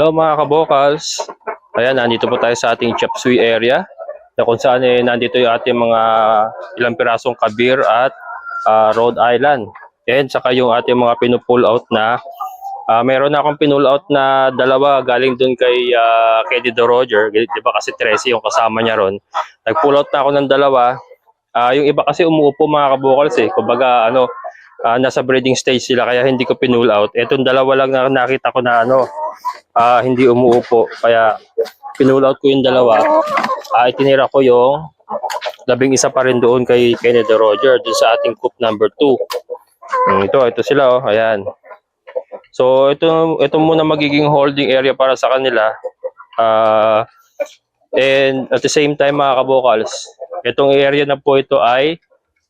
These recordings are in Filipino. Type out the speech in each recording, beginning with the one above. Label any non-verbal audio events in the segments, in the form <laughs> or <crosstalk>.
Hello mga kabokals. Ayan, nandito po tayo sa ating Chapsui area na kung saan eh, nandito yung ating mga ilang pirasong kabir at ah, Rhode Island. And saka yung ating mga pinupull out na ah, meron akong pinull out na dalawa galing dun kay uh, Kedy De Roger. Di ba kasi Tracy yung kasama niya ron. Nag-pull out na ako ng dalawa. Ah, yung iba kasi umuupo mga kabokals eh. Kumbaga ano, ah, nasa breeding stage sila kaya hindi ko pinull out. Etong dalawa lang na nakita ko na ano, ah, hindi umuupo. Kaya pinull out ko yung dalawa. Ah, itinira ko yung labing isa pa rin doon kay Kennedy Roger doon sa ating coop number 2. Hmm, ito, ito sila oh. Ayan. So ito ito muna magiging holding area para sa kanila. Ah and at the same time mga kabokals, itong area na po ito ay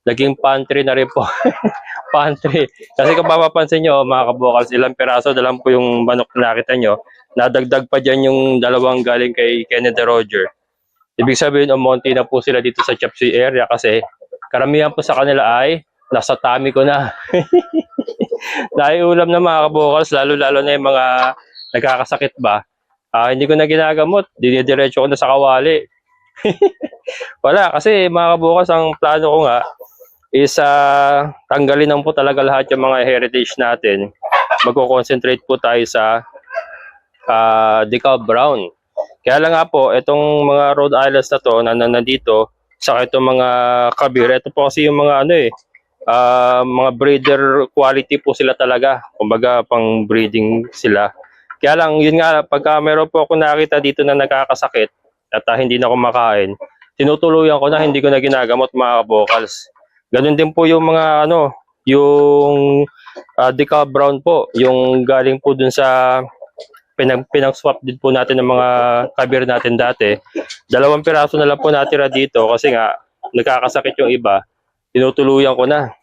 naging pantry na rin po. <laughs> pantry. Kasi kung mapapansin nyo, mga kabokals, ilang peraso na lang po yung manok na nakita nyo. Nadagdag pa dyan yung dalawang galing kay Kennedy Roger. Ibig sabihin, umonti na po sila dito sa Chapsui area kasi karamihan po sa kanila ay nasa tummy ko na. <laughs> Naiulam na mga kabokals, lalo-lalo na yung mga nagkakasakit ba. Ah, hindi ko na ginagamot, dinidiretso ko na sa kawali. <laughs> Wala, kasi mga kabukals, ang plano ko nga is ah, tanggalin lang po talaga lahat yung mga heritage natin. Magko-concentrate po tayo sa uh, decal brown. Kaya lang nga po, itong mga Rhode Islands na to, na, na nandito, saka itong mga kabir, ito po kasi yung mga ano eh, ah, mga breeder quality po sila talaga. Kumbaga, pang breeding sila. Kaya lang, yun nga, pagka meron po ako nakita dito na nakakasakit at ah, hindi na kumakain, tinutuluyan ko na, hindi ko na ginagamot mga vocals. Ganun din po yung mga ano, yung uh, decal brown po, yung galing po dun sa pinag pinag-swap din po natin ng mga kabir natin dati. Dalawang piraso na lang po natira dito kasi nga nagkakasakit yung iba. Tinutuluyan ko na.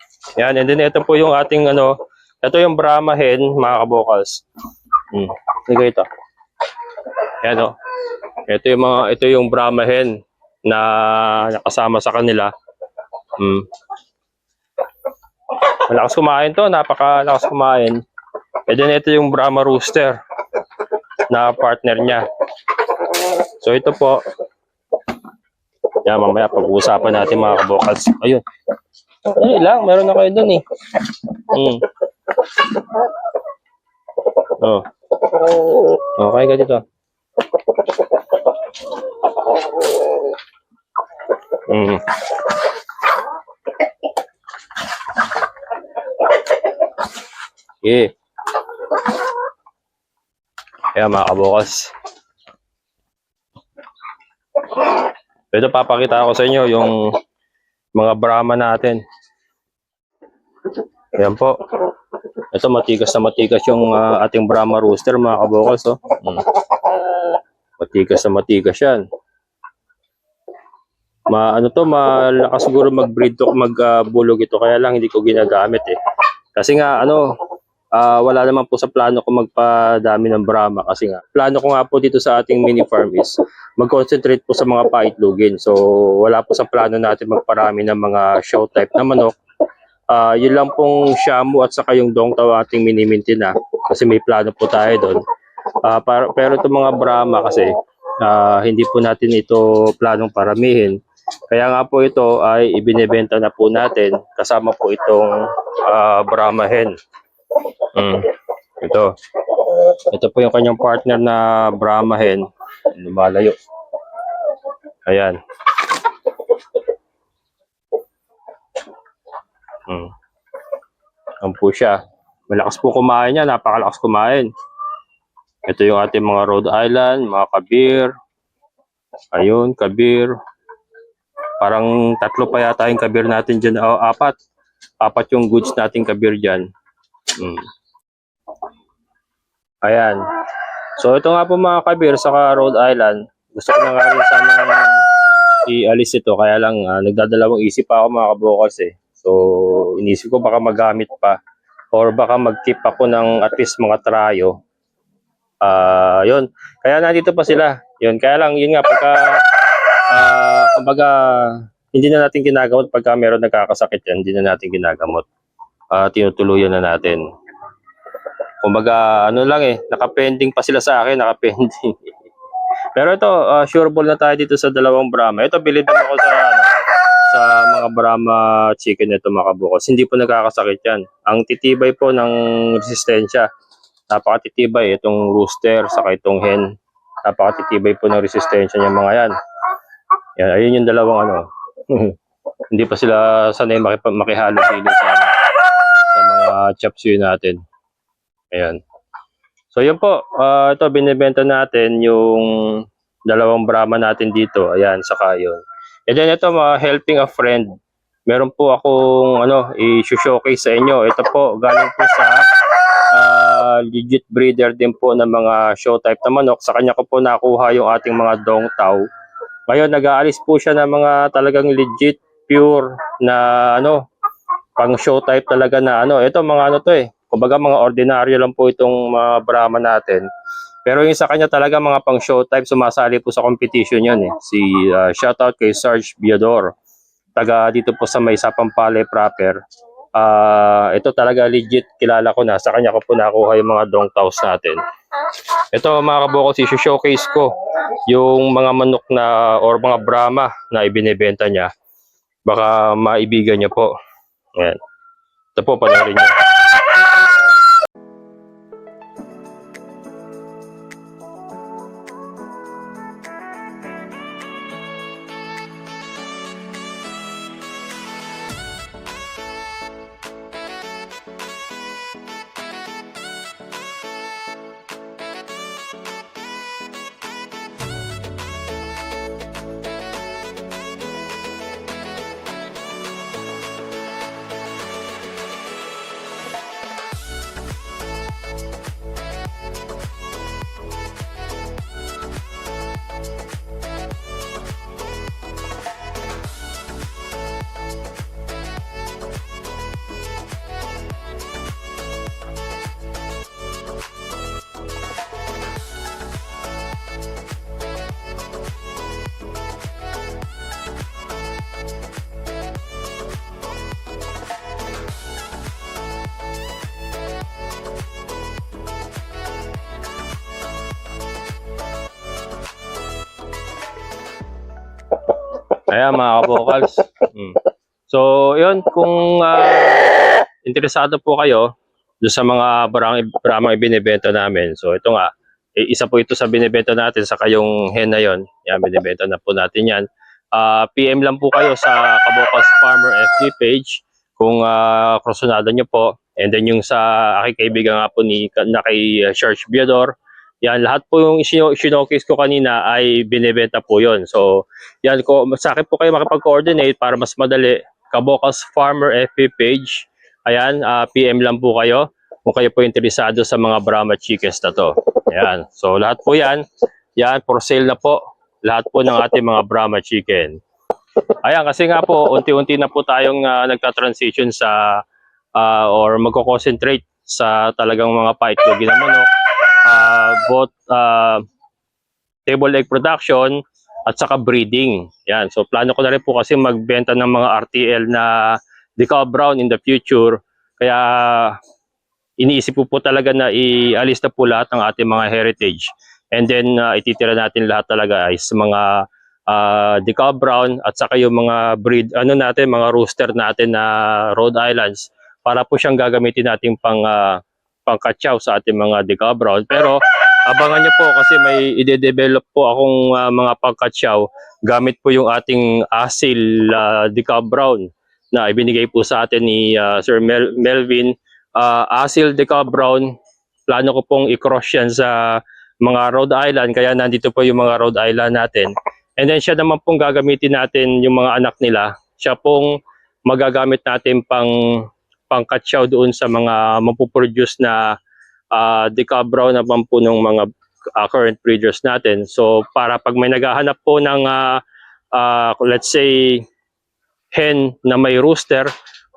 Yan, and then ito po yung ating ano, ito yung Brahma hen, mga kabokals. Hmm. Ito. Yan o. Ito yung mga ito yung Brahma hen na nakasama sa kanila. Hmm. Malakas kumain to, napakalakas kumain. And then ito yung Brahma Rooster na partner niya. So ito po. Yan, mamaya pag-uusapan natin mga kabokals. Ayun. Ay lang, meron na kayo dun eh. Hmm. Oh. Okay ka. Mm. Sige. Kaya mga kabukas. Ito papakita ko sa inyo yung mga Brahma natin. Ayan po. Ito matigas na matigas yung ah, ating Brahma rooster mga kabukas. Oh. Mm. Matigas na matigas yan. Ma ano to, malakas siguro mag-breed to, mag-bulog ito kaya lang hindi ko ginagamit eh. Kasi nga ano, ah, wala naman po sa plano ko magpadami ng Brahma kasi nga plano ko nga po dito sa ating mini farm is mag-concentrate po sa mga paitlugin. So wala po sa plano natin magparami ng mga show type na manok. Ah, yun lang pong shamu at saka yung dongtaw ating minimintin na kasi may plano po tayo doon. Ah, para, pero itong mga Brahma kasi ah, hindi po natin ito planong paramihin. Kaya nga po ito ay ibinebenta na po natin kasama po itong ah, Brahma hen. Mm. Ito. Ito po yung kanyang partner na Brahma hen. Lumalayo. Ayan. Mm. Ayan po siya. Malakas po kumain niya. Napakalakas kumain. Ito yung ating mga Rhode Island, mga kabir. Ayun, kabir. Parang tatlo pa yata yung kabir natin dyan. O, apat. Apat yung goods nating kabir dyan. Mm. Ayan. So ito nga po mga kabir sa Rhode Island. Gusto ko na nga rin sana i-alis ito. Kaya lang ah, nagdadalawang isip pa ako mga kabukas eh. So inisip ko baka magamit pa. Or baka mag-keep ako ng at least mga trayo. Ah, yun. Kaya nandito pa sila. Yun. Kaya lang yun nga pagka ah, kumbaga hindi na natin ginagamot pagka meron nagkakasakit yan, hindi na natin ginagamot. Ah, tinutuluyan na natin. Kumbaga, ano lang eh, nakapending pa sila sa akin, nakapending. <laughs> Pero ito, uh, sure ball na tayo dito sa dalawang Brahma. Ito, naman ako sa, ano, sa mga Brahma chicken nito mga kabukos. Hindi po nagkakasakit yan. Ang titibay po ng resistensya. Napakatitibay itong rooster, saka itong hen. Napakatitibay po ng resistensya niya mga yan. Yan, ayun yung dalawang ano. <laughs> Hindi pa sila sanay makip- makihalo sa, sa mga chapsuy natin. Ayan. So yun po, ah, ito binibenta natin yung dalawang Brahma natin dito. Ayan, saka yun. And then ito mga helping a friend. Meron po akong ano, i-showcase sa inyo. Ito po, galing po sa legit breeder din po ng mga show type na manok. Sa kanya ko po nakuha yung ating mga dong tao. Ngayon, nag-aalis po siya ng mga talagang legit, pure na ano, pang show type talaga na ano. Ito mga ano to eh. Kumbaga mga ordinaryo lang po itong mga Brahma natin. Pero yung sa kanya talaga mga pang show type, sumasali po sa competition yun eh. Si uh, shoutout kay Sarge Biador. Taga dito po sa may Sapampale proper. Ah, ito talaga legit kilala ko na. Sa kanya ko po nakuha yung mga dong taos natin. Ito mga kabukos, i-showcase ko yung mga manok na or mga Brahma na ibinebenta niya. Baka maibigan niyo po. Ayan. Ito po, panoorin niyo. Ayan mga kabokals. Mm. So, yun, kung ah, interesado po kayo doon sa mga barang, baramang ibinibenta namin. So, ito nga, eh, isa po ito sa binibenta natin sa kayong hen na yon. Yan, binibenta na po natin yan. Ah, PM lang po kayo sa Kabokals Farmer FB page kung uh, krosonado nyo po. And then yung sa aking kaibigan nga po ni, na kay uh, Charles Biador, yan, lahat po yung sino- sinokis ko kanina ay binibenta po yon. So, yan ko sa akin po kayo makipag-coordinate para mas madali. Kabokals Farmer FB page. Ayan, ah, PM lang po kayo kung kayo po interesado sa mga Brahma chickens na to. Ayan. So lahat po yan, yan for sale na po. Lahat po ng ating mga Brahma chicken. Ayan, kasi nga po, unti-unti na po tayong ah, nagka-transition sa ah, or magko-concentrate sa talagang mga fight ko na manok. Both ah, table egg production at saka breeding. Yan. So plano ko na rin po kasi magbenta ng mga RTL na decal brown in the future. Kaya iniisip ko po talaga na ialis na po lahat ng ating mga heritage. And then uh, ititira natin lahat talaga sa mga uh, decal brown at saka yung mga breed ano natin mga rooster natin na Rhode Islands para po siyang gagamitin natin pang uh, pangkatsaw sa ating mga decal brown. Pero abangan niyo po kasi may ide-develop po akong uh, mga pangkatsaw gamit po yung ating asil uh, decal brown na ibinigay po sa atin ni uh, Sir Mel- Melvin. Uh, asil decal brown plano ko pong i-cross yan sa mga Rhode Island kaya nandito po yung mga Rhode Island natin. And then siya naman pong gagamitin natin yung mga anak nila. Siya pong magagamit natin pang pangkatsaw doon sa mga mapuproduce na uh, decal brown naman po ng mga uh, current breeders natin. So para pag may naghahanap po ng uh, uh, let's say hen na may rooster,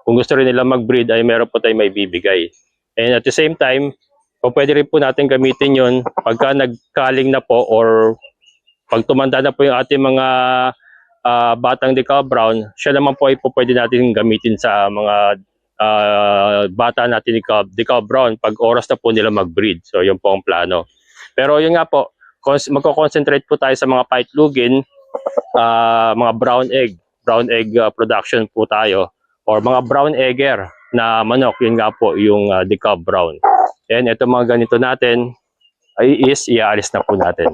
kung gusto rin nila mag-breed ay meron po tayong may bibigay. And at the same time, po pwede rin po natin gamitin yon pagka nagkaling na po or pag tumanda na po yung ating mga uh, batang decal brown, siya naman po ay po pwede natin gamitin sa mga ah, bata natin ni Cobb, di Cobb Brown pag oras na po nila mag-breed. So yun po ang plano. Pero yun nga po, magko-concentrate po tayo sa mga paitlugin, ah, mga brown egg, brown egg ah, production po tayo or mga brown egger na manok, yun nga po yung uh, decob brown. And ito mga ganito natin is iaalis na po natin.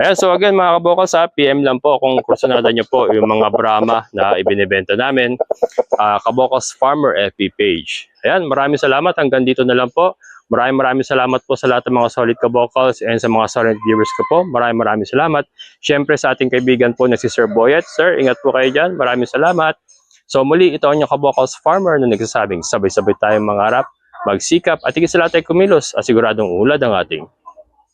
Ayan. So again mga kabokal sa PM lang po kung kursunada nyo po yung mga Brahma na ibinibenta namin. Uh, Kabokals Farmer FB page. Ayan, maraming salamat. Hanggang dito na lang po. Maraming maraming salamat po sa lahat ng mga solid kabokals and sa mga solid viewers ko po. Maraming maraming salamat. Siyempre sa ating kaibigan po na si Sir Boyet. Sir, ingat po kayo dyan. Maraming salamat. So muli, ito ang inyong kabokals farmer na nagsasabing sabay-sabay tayong mangarap, magsikap at higit sa lahat ay kumilos at siguradong ulad ang ating